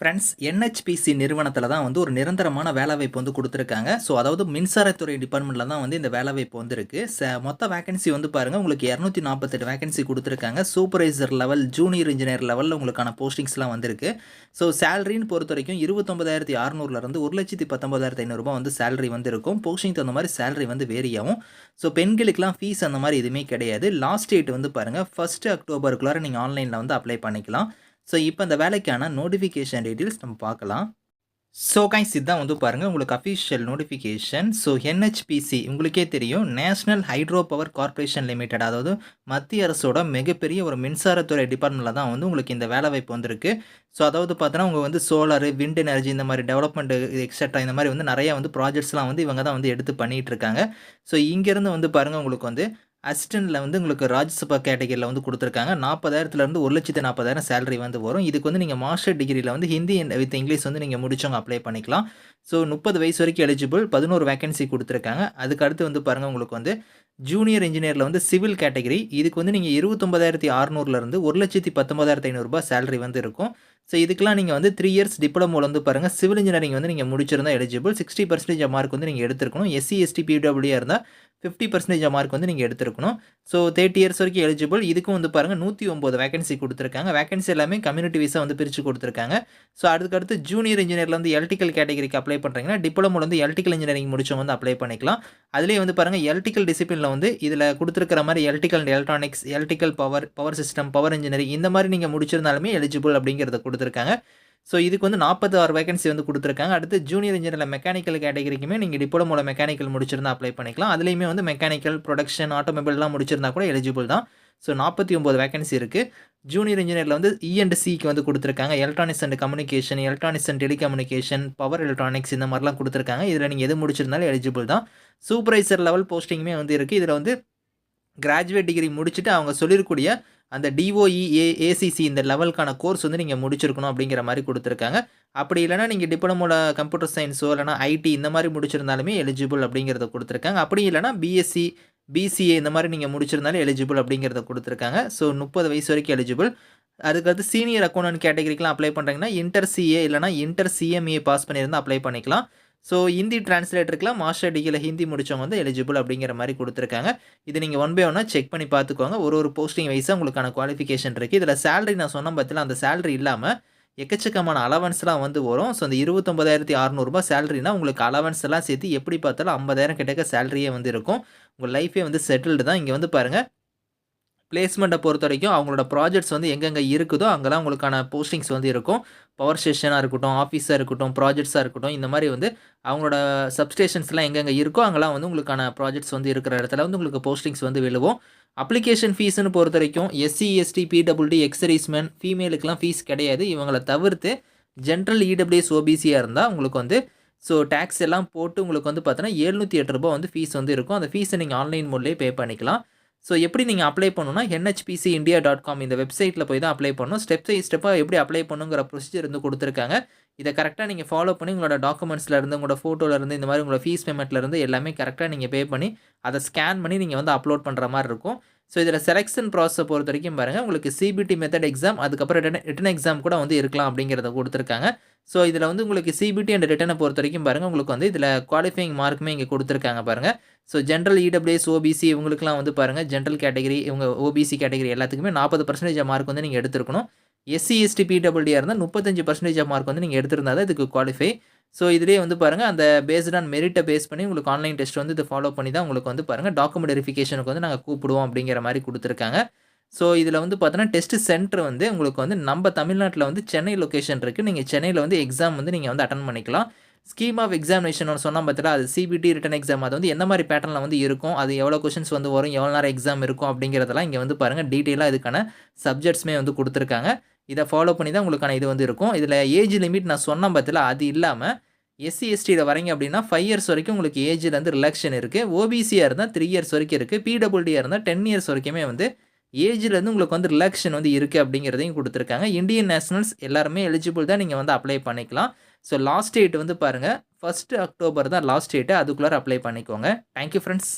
Friends NHPC நிறுவனத்தில் தான் வந்து ஒரு நிரந்தரமான வேலைவாய்ப்பு வந்து கொடுத்துருக்காங்க. ஸோ அதாவது மின்சாரத்துறை டிபார்ட்மெண்ட்டில் தான் வந்து இந்த வேலைவாய்ப்பு வந்துருக்கு. ச மொத்த வேகன்சி வந்து பாருங்கள் உங்களுக்கு இரநூத்தி நாற்பத்தெட்டு வேகன்சி கொடுத்துருக்காங்க சூப்பர்வைசர் லெவல் ஜூனியர் இன்ஜினியர் லெவலில் உங்களுக்கான போஸ்டிங்ஸ்லாம் வந்திருக்கு. ஸோ சேலரின்னு பொறுத்த வரைக்கும் இருபத்தொம்பதாயிரத்தி அறநூறுலேருந்து ஒரு லட்சத்தி பத்தொம்பதாயிரத்தி ஐநூறுரூபா வந்து சேலரி வந்து இருக்கும் போஸ்டிங் தகுந்த மாதிரி சேலரி வந்து வேரி ஆகும். ஸோ பெண்களுக்கெலாம் ஃபீஸ் அந்த மாதிரி எதுவுமே கிடையாது. லாஸ்ட் டேட் வந்து பாருங்கள் ஃபஸ்ட்டு அக்டோபருக்குள்ளார நீங்கள் ஆன்லைனில் வந்து அப்ளை பண்ணிக்கலாம். ஸோ இப்போ இந்த வேலைக்கான நோட்டிஃபிகேஷன் டீட்டெயில்ஸ் நம்ம பார்க்கலாம். ஸோ கைஸ் இதுதான் வந்து பாருங்கள் உங்களுக்கு அஃபிஷியல் நோட்டிஃபிகேஷன் ஸோ என்ஹெச்பிசி உங்களுக்கே தெரியும் national hydro power corporation limited அதாவது மத்திய அரசோட மிகப்பெரிய ஒரு மின்சாரத்துறை டிபார்ட்மெண்ட்டில் தான் வந்து உங்களுக்கு இந்த வேலை வாய்ப்பு வந்திருக்கு. ஸோ அதாவது பார்த்தோன்னா உங்கள் வந்து சோலார் விண்ட் எனர்ஜி இந்த மாதிரி டெவலப்மெண்ட் எக்ஸட்ரா இந்த மாதிரி வந்து நிறையா வந்து ப்ராஜெக்ட்ஸ்லாம் வந்து இவங்க தான் வந்து எடுத்து பண்ணிகிட்டு இருக்காங்க. ஸோ இங்கேருந்து வந்து பாருங்கள் உங்களுக்கு வந்து அசிஸ்டண்ட்டில் வந்து உங்களுக்கு ராஜ்யசபா கேட்டகரியில் வந்து கொடுத்துருக்காங்க. நாற்பதாயிரத்துலேருந்து ஒரு லட்சத்து நாற்பதாயிரம் சேலரி வந்து வரும். இதுக்கு வந்து நீங்கள் மாஸ்டர் டிகிரியில் வந்து ஹிந்தி வித் இங்கிலீஷ் வந்து நீங்கள் முடிச்சவங்க அப்ளை பண்ணிக்கலாம். ஸோ முப்பது வயசு வரைக்கும் எலிஜிபிள் பதினோரு வேகன்சி கொடுத்துருக்காங்க. அதுக்கு அடுத்து வந்து பாருங்கள் உங்களுக்கு வந்து ஜூனியர் இன்ஜினியரில் வந்து சிவில் கேட்டகரி இதுக்கு வந்து நீங்கள் இருபத்தொம்பதாயிரத்தி அறநூறுலேருந்து ஒரு லட்சத்தி பத்தொம்பதாயிரத்தி ஐநூறுரூபா சேலரி வந்து இருக்கும். ஸோ இதுக்கெலாம் நீங்கள் வந்து த்ரீ இயர்ஸ் டிப்ளமோவில் வந்து பாருங்கள் சிவில் இன்ஜினியரிங் வந்து நீங்கள் முடிச்சிருந்தால் எலிஜிபிள் சிக்ஸ்டி பர்சன்டேஜ் மார்க் வந்து நீங்கள் எடுத்துருக்கணும். எஸ்சி எஸ்டி பிடபிள்யூ இருந்தால் ஃபிஃப்டி பர்சன்டேஜ் மார்க் வந்து நீங்கள் எடுத்துருக்கணும். ஸோ தேர்ட்டி இயர்ஸ் வரைக்கும் எலிஜிபிள் இதுக்கும் வந்து பாருங்கள் நூற்றி ஒம்பது வேகன்சி கொடுத்துருக்காங்க. வேகன்சி எல்லாமே கம்யூனிட்டி விசா வந்து பிரித்து கொடுத்துருக்காங்க. ஸோ அதுக்கடுத்து ஜூனியர் இன்ஜினியரில் வந்து எலக்ட்ரிக்கல் கேட்டகரிக்கு அப்ளை பண்ணுறீங்கன்னா டிப்ளமோவில் வந்து எலக்ட்ரிக்கல் இன்ஜினியரிங் முடிச்சவங்க வந்து அப்ளை பண்ணிக்கலாம். அதுலேயே வந்து பாருங்கள் எலக்ட்ரிக்கல் டிசிப்ளினில் வந்து இதில் கொடுத்துருக்கிற மாதிரி electrical and electronics electrical power power system power engineering இந்த மாதிரி நீங்கள் முடிச்சிருந்தாலுமே எலிஜிபிள் அப்படிங்கிறத கொடுத்துருக்காங்க. ஸோ இதுக்கு வந்து நாற்பத்தி ஆறு வேகன்சி வந்து கொடுத்துருக்காங்க. அடுத்து ஜூனியர் இன்ஜினியரில் மெக்கானிக்கல் கேட்டகரிக்குமே நீங்கள் டிப்ளமோட மெக்கானிக்கல் முடிச்சிருந்தா அப்ளை பண்ணிக்கலாம். அதுலேயுமே வந்து மெக்கானிக்கல் ப்ரொடக்ஷன் ஆட்டோமொபைல்லாம் முடிச்சிருந்தா கூட எலிஜிபிள் தான். ஸோ நாற்பத்தி ஒம்பது வேகன்சி இருக்குது ஜூனியர் இன்ஜினியரில் வந்து e இ அண்ட் சிக்கு வந்து கொடுத்துருக்காங்க. Electronics and communication electronics and telecommunication power electronics இந்த மாதிரிலாம் கொடுத்துருக்காங்க. இதில் நீங்கள் எது முடிச்சிருந்தாலும் எலிஜிபிள் தான். சூப்பர்வைசர் லெவல் போஸ்டிங்குமே வந்து இருக்குது இதில் வந்து கிராஜுவேட் டிகிரி முடிச்சுட்டு அவங்க சொல்லியிருக்கூடிய அந்த டிஓஇ ஏ ஏசிசி இந்த லெவலுக்கான கோர்ஸ் வந்து நீங்கள் முடிச்சிருக்கணும் அப்படிங்கிற மாதிரி கொடுத்துருக்காங்க. அப்படி இல்லைனா நீங்கள் டிப்ளமோட கம்ப்யூட்டர் சயின்ஸோ இல்லைனா ஐடி இந்த மாதிரி முடிச்சிருந்தாலுமே எலிஜிபிள் அப்படிங்கிறத கொடுத்துருக்காங்க. அப்படி இல்லைனா பிஎஸ்சி பிசிஏ இந்த மாதிரி நீங்கள் முடிச்சிருந்தாலும் எலிஜிபிள் அப்படிங்கிறத கொடுத்துருக்காங்க. ஸோ முப்பது வயசு வரைக்கும் எலிஜிபிள் அதுக்கடுத்து சீனியர் அக்கௌண்ட் கேட்டகரிக்கெலாம் அப்ளை பண்ணுறீங்கன்னா இன்டர் சிஏ இல்லைனா இன்டர் சிஎம்ஏ பாஸ் பண்ணியிருந்தால் அப்ளை பண்ணிக்கலாம். ஸோ ஹிந்தி டிரான்ஸ்லேட்டருக்குலாம் மாஸ்டர் டிகிரியில் ஹிந்தி முடித்தவங்க வந்து எலிஜிபிள் அப்படிங்கிற மாதிரி கொடுத்துருக்காங்க. இது நீங்கள் ஒன் பை ஒன்னாக செக் பண்ணி பார்த்துக்கோங்க. ஒரு ஒரு போஸ்டிங் வைஸாக உங்களுக்கான குவாலிஃபிகேஷன் இருக்குது இதில் சேலரி நான் சொன்ன பற்றில அந்த சேலரி இல்லாமல் எக்கச்சக்கமான அலவன்ஸ்லாம் வந்து வரும். ஸோ அந்த இருபத்தொம்பதாயிரத்தி அறநூறுபா சேலரினா உங்களுக்கு அலவன்ஸ் எல்லாம் சேர்த்து எப்படி பார்த்தாலும் ஐம்பதாயிரம் கிட்டக்க சேலரியே வந்து இருக்கும். உங்கள் லைஃபே வந்து செட்டில்டு தான். இங்கே வந்து பாருங்கள் பிளேஸ்மெண்ட்டை பொறுத்த வரைக்கும் அவங்களோட ப்ராஜெக்ட்ஸ் வந்து எங்கெங்கே இருக்குதோ அங்கெல்லாம் உங்களுக்கான போஸ்டிங்ஸ் வந்து இருக்கும். பவர் ஸ்டேஷனாக இருக்கட்டும் ஆஃபீஸாக இருக்கட்டும் ப்ராஜெக்ட்ஸாக இருக்கட்டும் இந்த மாதிரி வந்து அவங்களோட சப்ஸ்டேஷன்ஸ்லாம் எங்கெங்கே இருக்கோ அங்கெல்லாம் வந்து உங்களுக்கான ப்ராஜெக்ட்ஸ் வந்து இருக்கிற இடத்துல வந்து உங்களுக்கு போஸ்டிங்ஸ் வந்து விழுவோம். அப்ளிகேஷன் ஃபீஸ்னு பொறுத்த வரைக்கும் SC ST PWD ex serviceman ஃபீமேலுக்குலாம் fees கிடையாது. இவங்களை தவிர்த்து ஜென்ரல் இடபிள்யூஎஸ் ஓபிசியாக இருந்தால் உங்களுக்கு வந்து ஸோ டேக்ஸ் எல்லாம் போட்டு உங்களுக்கு வந்து பார்த்தோன்னா எழுநூற்றி எட்டு ரூபா வந்து ஃபீஸ் வந்து இருக்கும். அந்த ஃபீஸை நீங்கள் ஆன்லைன் மூலியே பே பண்ணிக்கலாம். ஸோ எப்படி நீங்கள் அப்ளை பண்ணணும்னா என்ஹெச்பிசி இந்தியா டாட் காம் இந்த வெப்சைட்டில் போய் தான் அப்ளை பண்ணணும் ஸ்டெப் பை ஸ்டெப்பாக எப்படி அப்ளை பண்ணுங்கிற ப்ரொசீஜர் வந்து கொடுத்துருக்காங்க. இதை கரெக்டாக நீங்கள் ஃபாலோ பண்ணி உங்களோட டாக்குமெண்ட்ஸ்லேருந்து உங்களோட ஃபோட்டோலேருந்து இந்த மாதிரி உங்களோட ஃபீஸ் பேமெண்ட்லேருந்து எல்லாமே கரெக்டாக நீங்கள் பே பண்ணி அதை ஸ்கேன் பண்ணி நீங்கள் வந்து அப்லோட் பண்ணுற மாதிரி இருக்கும். ஸோ இதில் செலெக்ஷன் ப்ராசஸை பொறுத்த வரைக்கும் பாருங்கள் உங்களுக்கு சிபிடி மெத்தட் எக்ஸாம் அதுக்கப்புறம் ரிட்டன் ரிட்டன் எக்ஸாம் கூட வந்து இருக்கலாம் அப்படிங்கிறத கொடுத்துருக்காங்க. ஸோ இதில் வந்து உங்களுக்கு சிபிடி அண்ட் ரிட்டனை பொறுத்த வரைக்கும் பாருங்கள் உங்களுக்கு வந்து இதில் குவாலிஃபைங் மார்க்குமே இங்கே கொடுத்துருக்காங்க பாருங்கள் ஸோ ஜென்ரல் இடபிள்யூஎஸ் ஓபிசி இவங்களுக்குலாம் வந்து பாருங்கள் ஜென்ரல் கேட்டகரி இவங்க ஓபிசி கேட்டகரி எல்லாத்துக்குமே நாற்பது பர்சன்டேஜ் மார்க் வந்து நீங்கள் எடுத்துருக்கணும். எஸ்சி எஸ்டி பிடபிள்யூடியாக இருந்தால் முப்பத்தஞ்சு பர்சன்டேஜ் மார்க் வந்து நீங்கள் எடுத்திருந்தால் தான் இதுக்கு குவாலிஃபை ஸோ இதிலே வந்து பாருங்கள் அந்த பேஸ்ட் ஆன் மெரிட்டை பேஸ் பண்ணி உங்களுக்கு ஆன்லைன் டெஸ்ட் வந்து இதை ஃபாலோ பண்ணி தான் உங்களுக்கு வந்து பாருங்கள் டாக்குமெண்ட் வெரிஃபிகேஷனுக்கு வந்து நாங்கள் கூப்பிடுவோம் அப்படிங்கிற மாதிரி கொடுத்துருக்காங்க. ஸோ இதில் வந்து பார்த்தோன்னா டெஸ்ட் சென்டர் வந்து உங்களுக்கு வந்து நம்ம தமிழ்நாட்டில் வந்து சென்னை லொக்கேஷன் இருக்குது நீங்கள் சென்னையில் வந்து எக்ஸாம் வந்து நீங்கள் வந்து அட்டன் பண்ணிக்கலாம். ஸ்கீம் ஆஃப் எக்ஸாமினேஷன் சொன்னால் பார்த்தீங்கன்னா அது சிபிடி ரிட்டன் எக்ஸாம் அது வந்து எந்த மாதிரி பேட்டர்னில் வந்து இருக்கும் அது எவ்வளோ கொஷின்ஸ் வந்து வரும் எவ்வளோ நேரம் எக்ஸாம் இருக்கும் அப்படிங்கிறதெல்லாம் இங்கே வந்து பாருங்கள் டீட்டெயிலாக இதுக்கான சப்ஜெக்ட்ஸுமே வந்து கொடுத்துருக்காங்க. இதை ஃபாலோ பண்ணி தான் உங்களுக்கான இது வந்து இருக்கும். இதில் ஏஜ் லிமிட் நான் சொன்ன பற்றில அது இல்லாமல் எஸ்சி எஸ்டியில் வரீங்க அப்படின்னா ஃபைவ் இயர்ஸ் வரைக்கும் உங்களுக்கு ஏஜில் வந்து ரிலாக்ஷன் இருக்குது ஓபிசியாக இருந்தால் த்ரீ இயர்ஸ் வரைக்கும் இருக்குது பிடபிள்டியாக இருந்தால் டென் இயர்ஸ் வரைக்குமே வந்து ஏஜ்லேருந்து உங்களுக்கு வந்து ரிலாக்ஷன் வந்து இருக்குது அப்படிங்கிறதையும் கொடுத்துருக்காங்க. இந்தியன் நேஷனல்ஸ் எல்லாருமே எலிஜிபிள் தான் நீங்கள் வந்து அப்ளை பண்ணிக்கலாம். ஸோ லாஸ்ட் டேட் வந்து பாருங்கள் ஃபஸ்ட்டு அக்டோபர் தான் லாஸ்ட் டேட்டு அதுக்குள்ளார அப்ளை பண்ணிக்கோங்க. Thank you friends